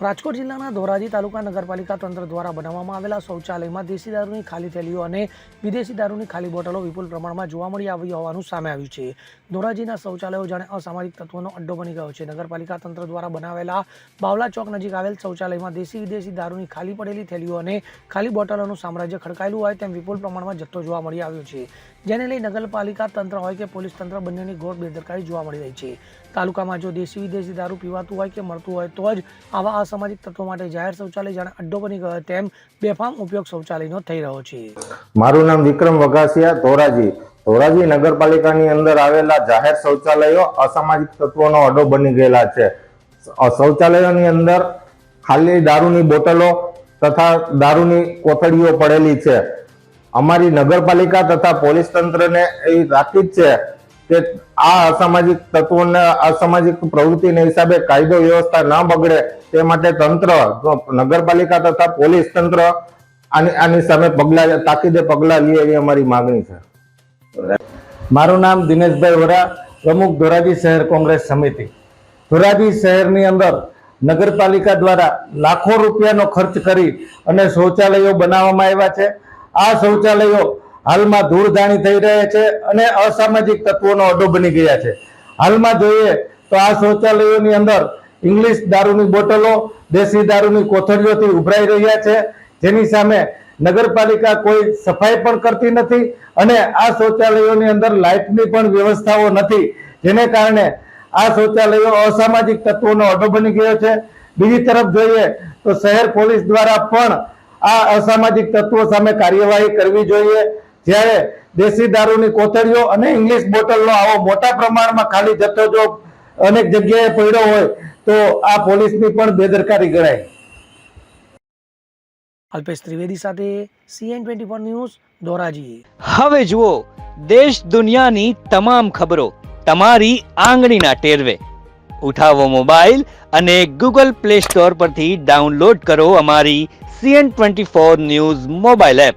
રાજકોટ જિલ્લાના ધોરાજી તાલુકા નગરપાલિકા તંત્ર દ્વારા બનાવવામાં આવેલા શૌચાલયમાં દેશી દારૂની ખાલી થેલીઓ અને વિદેશી દારૂની ખાલી બોટલો વિપુલ પ્રમાણમાં જોવા મળી આવી હોવાનું સામે આવ્યું છે. ધોરાજીના શૌચાલયો જાણે અસામાજિક તત્વોનો અડ્ડો બની ગયો છે. નગરપાલિકા તંત્ર દ્વારા બનાવેલા બાવલા ચોક નજીક આવેલ શૌચાલયમાં દેશી વિદેશી દારૂની ખાલી પડેલી થેલીઓ અને ખાલી બોટલોનું સામ્રાજ્ય ખડકાયેલું હોય તેમ વિપુલ પ્રમાણમાં જથ્થો જોવા મળી આવ્યો છે. જેને લઈ નગરપાલિકા તંત્ર હોય કે પોલીસ તંત્ર બંનેની ઘોર બેદરકારી જોવા મળી રહી છે. તાલુકામાં જો દેશી વિદેશી દારૂ પીવાતું હોય કે મળતું હોય તો જ આવા અસામાજિક તત્વો માટે જાહેર શૌચાલય જાણે અડ્ડો બની ગયો તેમ બેફામ ઉપયોગ શૌચાલયનો થઈ રહ્યો છે. મારું નામ વિક્રમ વઘાસિયા ધોરાજી. ધોરાજી નગરપાલિકાની અંદર આવેલા જાહેર શૌચાલયો અસામાજિક તત્વોનો અડ્ડો બની ગયેલા છે. શૌચાલયોની અંદર ખાલી દારૂની બોટલો તથા દારૂની કોથળીઓ પડેલી છે. અમારી નગરપાલિકા તથા પોલીસ તંત્રને એ તાકીદ છે કે આ અસામાજિક તત્વોને, અસામાજિક પ્રવૃત્તિના હિસાબે કાયદો વ્યવસ્થા ન બગડે તે માટે તંત્ર નગરપાલિકા તથા પોલીસ તંત્ર આની આની સામે પગલા, તાકીદે પગલા લે એવી અમારી માગણી છે. મારું નામ દિનેશભાઈ વરા, પ્રમુખ ધોરાજી શહેર કોંગ્રેસ સમિતિ. ધોરાજી શહેરની અંદર નગરપાલિકા દ્વારા લાખો રૂપિયાનો ખર્ચ કરી અને શૌચાલયો બનાવવામાં આવ્યા છે. આ શૌચાલયો હાલમાં ધૂળધાણી થઈ રહ્યા છે અને અસામાજિક તત્વોનો અડ્ડો બની ગયા છે. હાલમાં જોઈએ તો આ શૌચાલયોની અંદર ઇંગ્લિશ દારૂની બોટલો, દેશી દારૂની કોથળીઓથી ઉભરાઈ રહ્યા છે. જેની સામે નગરપાલિકા કોઈ સફાઈ પણ કરતી નથી અને આ શૌચાલયોની અંદર લાઇટની પણ વ્યવસ્થાઓ નથી. જેને કારણે આ શૌચાલયો અસામાજિક તત્વોનો અડ્ડો બની ગયો છે. બીજી તરફ જોઈએ તો શહેર પોલીસ દ્વારા પણ આ અસામાજિક તત્વો સામે કાર્યવાહી કરવી જોઈએ. જ્યારે દેશી દારૂની કોથળીઓ અને ઇંગ્લિશ બોટલનો આવો મોટા પ્રમાણમાં ખાલી જથ્થો જો અનેક જગ્યાએ પડ્યો હોય તો આ પોલીસની પણ બેદરકારી ગણાય. અલ્પેશ ત્રિવેદી સાથે CN twenty four news Dhoraji. હવે જુઓ દેશ દુનિયાની તમામ ખબરો તમારી આંગળીના ટેરવે. ઉઠાવો મોબાઈલ અને ગૂગલ પ્લે સ્ટોર પરથી ડાઉનલોડ કરો અમારી CN twenty four news mobile app.